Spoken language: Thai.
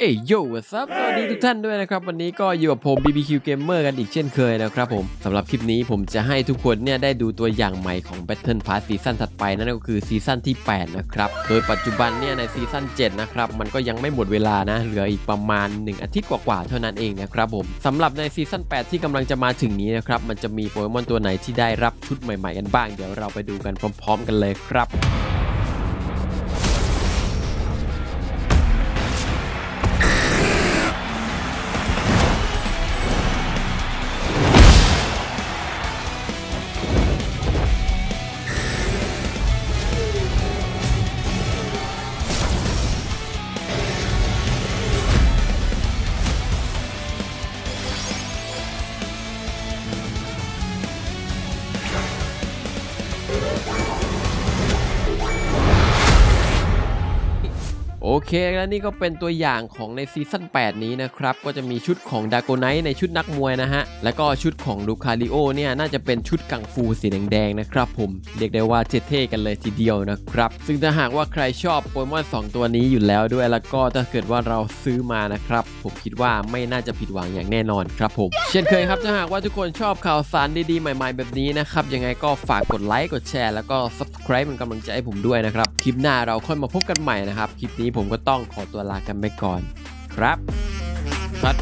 เอ้ยโย่ซับสวัสดีทุกท่านด้วยนะครับ วันนี้ก็อยู่กับผม BBQ Gamer กันอีกเช่นเคยนะครับผมสำหรับคลิปนี้ผมจะให้ทุกคนเนี่ยได้ดูตัวอย่างใหม่ของ Battle Pass ซีซั่นถัดไปนั่นก็คือซีซั่นที่ 8 นะครับ โดยปัจจุบันเนี่ยในซีซั่น7 นะครับ มันก็ยังไม่หมดเวลานะ เหลืออีกประมาณ 1 อาทิตย์กว่าๆเท่านั้นเองนะครับผมสำหรับในซีซั่น8 ที่กำลังจะมาถึงนี้นะครับมันจะมีโปเกมอนตัวไหนที่ได้รับชุดใหม่ ๆ กันบ้าง เดี๋ยวเราไปดูกันพร้อม ๆ กันเลยครับ เคแล้วนี่ก็เป็นตัวอย่างของในซีซั่น8 นี้นะครับ ก็จะมีชุดของดาโกไนท์ในชุดนักมวยนะฮะ แล้วก็ชุดของลูคาริโอเนี่ยน่าจะเป็นชุดกังฟูสีแดงๆนะครับผม เรียกได้ว่าเท่ๆกันเลยทีเดียวนะครับ ซึ่งถ้าหากว่าใครชอบโปเกมอน2ตัวนี้อยู่แล้วด้วยแล้วก็ถ้าเกิดว่าเราซื้อมานะครับ ผมคิดว่าไม่น่าจะผิดหวังอย่างแน่นอนครับผม เช่นเคยครับถ้าหากว่าทุกคนชอบข่าวสารดีๆใหม่ ๆ แบบนี้นะครับยังไงก็ฝากกดไลค์กดแชร์แล้วก็ subscribe เป็นกำลังใจให้ผมด้วยนะครับคลิปหน้าเราค่อยมาพบกันใหม่นะครับคลิปนี้ผมก็ต้องขอตัวลากันไปก่อน ครับคับ